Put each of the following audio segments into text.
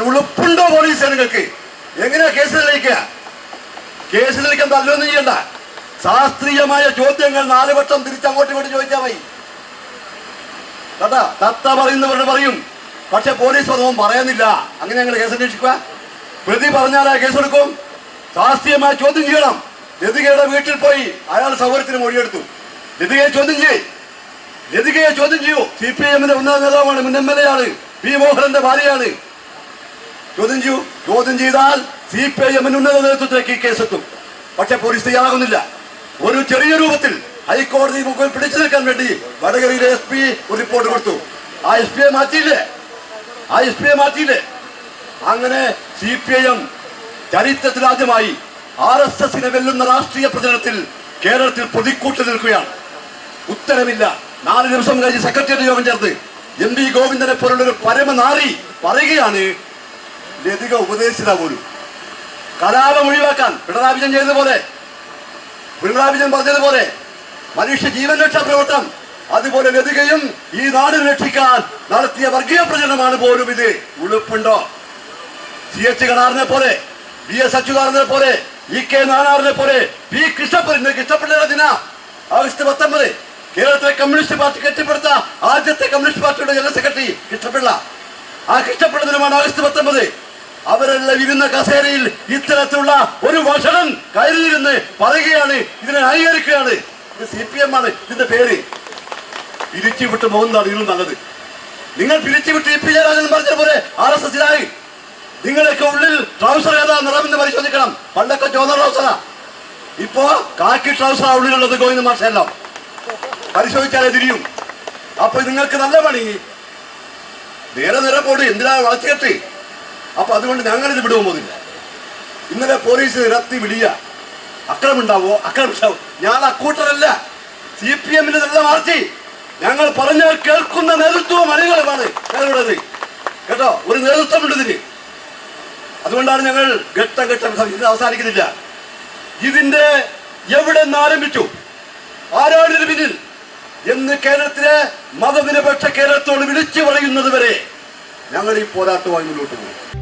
ഉളുപ്പുണ്ടോ police നിങ്ങൾക്ക് എങ്ങനെയാ case തെളിയിക്കുക? കേസ് തെളിയിക്കാൻ തല്ലൊന്നും ചെയ്യണ്ട. ശാസ്ത്രീയമായ ചോദ്യങ്ങൾ നാല് വട്ടം തിരിച്ചങ്ങോട്ട് ഇങ്ങോട്ട് ചോദിച്ചാൽ മതി. കേട്ടാ തത്ത പറയുന്നവരുടെ പറയും. പക്ഷെ പോലീസ് പദവും പറയുന്നില്ല. അങ്ങനെ ഞങ്ങൾ കേസ് അന്വേഷിക്കുക. പ്രതി പറഞ്ഞാലാ കേസെടുക്കും ശാസ്ത്രീയമായ ചോദ്യം ചെയ്യണം. ലതികയുടെ വീട്ടിൽ പോയി അയാൾ സൗകര്യത്തിന് മൊഴിയെടുത്തു. ലതികയെ ചോദ്യം ചെയ്യേ. ലതികയെ ചോദ്യം ചെയ്യൂ. സി പി എമ്മിന്റെ ഉന്നത നേതാവാണ് മുൻ എം എൽ എ ആണ് പി മോഹനന്റെ ഭാര്യയാണ് ചോദ്യം ചെയ്യൂ. ചോദ്യം ചെയ്താൽ സി പി ഐ എമ്മിന് ഉന്നത നേതൃത്വത്തിലേക്ക് ഈ കേസെത്തും. പക്ഷെ പോലീസ് തയ്യാറാകുന്നില്ല. ഒരു ചെറിയ രൂപത്തിൽ ഹൈക്കോടതി മുഖം പിടിച്ചു നിൽക്കാൻ വേണ്ടി വടകരയിലെ എസ് പി ഒരു റിപ്പോർട്ട് കൊടുത്തു. ആ എസ് പിയെ മാറ്റിയില്ലേ? ആ എസ് പിയെ മാറ്റിയില്ലേ? അങ്ങനെ സി പി ഐ എം ചരിത്രത്തിൽ ആദ്യമായി ആർ എസ് എസിനെ വെല്ലുന്ന രാഷ്ട്രീയ പ്രചരണത്തിൽ കേരളത്തിൽ പൊതിക്കൂട്ട് നിൽക്കുകയാണ്. ഉത്തരമില്ല. നാല് ദിവസം കഴിഞ്ഞ് സെക്രട്ടേറിയറ്റ് യോഗം ചേർത്ത് എം വി ഗോവിന്ദനെ പോലുള്ളൊരു പരമനാറി പറയുകയാണ് ലതിക ഉപദേശിത പോലും. കലാപം ഒഴിവാക്കാൻ പിണറായി വിജയൻ ചെയ്തതുപോലെ പിണറായി വിജയൻ പറഞ്ഞതുപോലെ മനുഷ്യ ജീവൻ രക്ഷാ പ്രവർത്തനം അതുപോലെ ലതികയും ഈ നാട് രക്ഷിക്കാൻ നടത്തിയ വർഗീയ പ്രചരണമാണ് പോലും ഇത്. ഉളുപ്പുണ്ടോ? സി എച്ച് കണാറിനെ പോലെ വി എസ് അച്യുതാറിനെ പോലെ ഇ കെ നാനാറിനെ പോലെ പി കൃഷ്ണപ്പൻ കൃഷ്ണപ്പിള്ളയുടെ ദിന. ആഗസ്റ്റ് പത്തൊമ്പത് കേരളത്തിലെ കമ്മ്യൂണിസ്റ്റ് പാർട്ടി കെട്ടിപ്പടുത്ത ആദ്യത്തെ കമ്മ്യൂണിസ്റ്റ് പാർട്ടിയുടെ ജനറൽ സെക്രട്ടറി കൃഷ്ണപിള്ള. ആ കൃഷ്ണപിള്ള ദിനമാണ് ആഗസ്റ്റ് പത്തൊമ്പത്. അവരെല്ലാം ഇരുന്ന കസേരയിൽ ഇത്തരത്തിലുള്ള ഒരു വഷണം കയറിയിരുന്ന് പറയുകയാണ് ഇതിനെ ന്യായീകരിക്കുകയാണ്. ഇത് സി പി എം ആണ് ഇതിന്റെ പേര്. പിരിച്ചുവിട്ട് പോകുന്നതാണ് ഇതിലും നല്ലത്. നിങ്ങൾ പിരിച്ചുവിട്ട് ഇ പി ജയരാജൻ പറഞ്ഞ പോലെ ആർ എസ് എസിലായി നിങ്ങളൊക്കെ ഉള്ളിൽ ട്രൗസർ ഏതാ നിറമെന്ന് പരിശോധിക്കണം. പണ്ടൊക്കെ ചോദന ട്രൗസറാ. ഇപ്പോ കാക്കി ട്രൗസറാ ഉള്ളിലുള്ളത് ഗോവിന്ദ മാഷെല്ലാം. പരിശോധിച്ചാലേ തിരിയും. അപ്പൊ നിങ്ങൾക്ക് നല്ല പണി. നേരെ നേരെ പോടി എന്തിനാ വളച്ചുകെട്ടി? അപ്പൊ അതുകൊണ്ട് ഞങ്ങളിത് വിടുവാൻ പോകുന്നില്ല ഇന്നലെ പോലീസ് ഇറത്തി വിളിയ അക്രമം ഉണ്ടാവോ അക്രമം ഉണ്ടാവോ ഞാൻ അക്കൂട്ടരല്ല സി പി എമ്മിന്റെ നല്ല മാർച്ചി. ഞങ്ങൾ പറഞ്ഞാൽ കേൾക്കുന്ന നേതൃത്വം അണികളുമാണ് ഞങ്ങളുടേത്. കേട്ടോ? ഒരു നേതൃത്വമുണ്ട് ഇതിന്. അതുകൊണ്ടാണ് ഞങ്ങൾ ഘട്ടം ഘട്ടം അവസാനിക്കുന്നില്ല. ഇതിന്റെ എവിടെ നിന്ന് ആരംഭിച്ചു? ആരാണ് ഇതിന് പിന്നിൽ? എന്ന് കേരളത്തിലെ മതനിരപേക്ഷ കേരളത്തോട് വിളിച്ചു പറയുന്നത് വരെ ഞങ്ങൾ ഈ പോരാട്ടമായി മുന്നോട്ട് പോകും.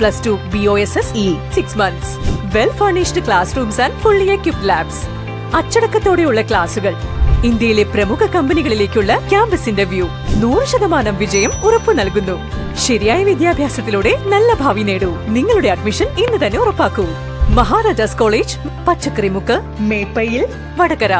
plus two B O S S E six months well furnished class rooms and fully equipped labs അച്ചടക്കത്തോടെയുള്ള ക്ലാസുകൾ. ഇന്ത്യയിലെ പ്രമുഖ കമ്പനികളിലേക്കുള്ള ക്യാമ്പസിന്റെ വ്യൂ. നൂറ് ശതമാനം വിജയം ഉറപ്പു നൽകുന്നു. ശരിയായ വിദ്യാഭ്യാസത്തിലൂടെ നല്ല ഭാവി നേടൂ. നിങ്ങളുടെ അഡ്മിഷൻ ഇന്ന് തന്നെ ഉറപ്പാക്കൂ. മഹാരാജാസ് കോളേജ് പച്ചക്കറിമുക്ക് മേപ്പയിൽ വടകര.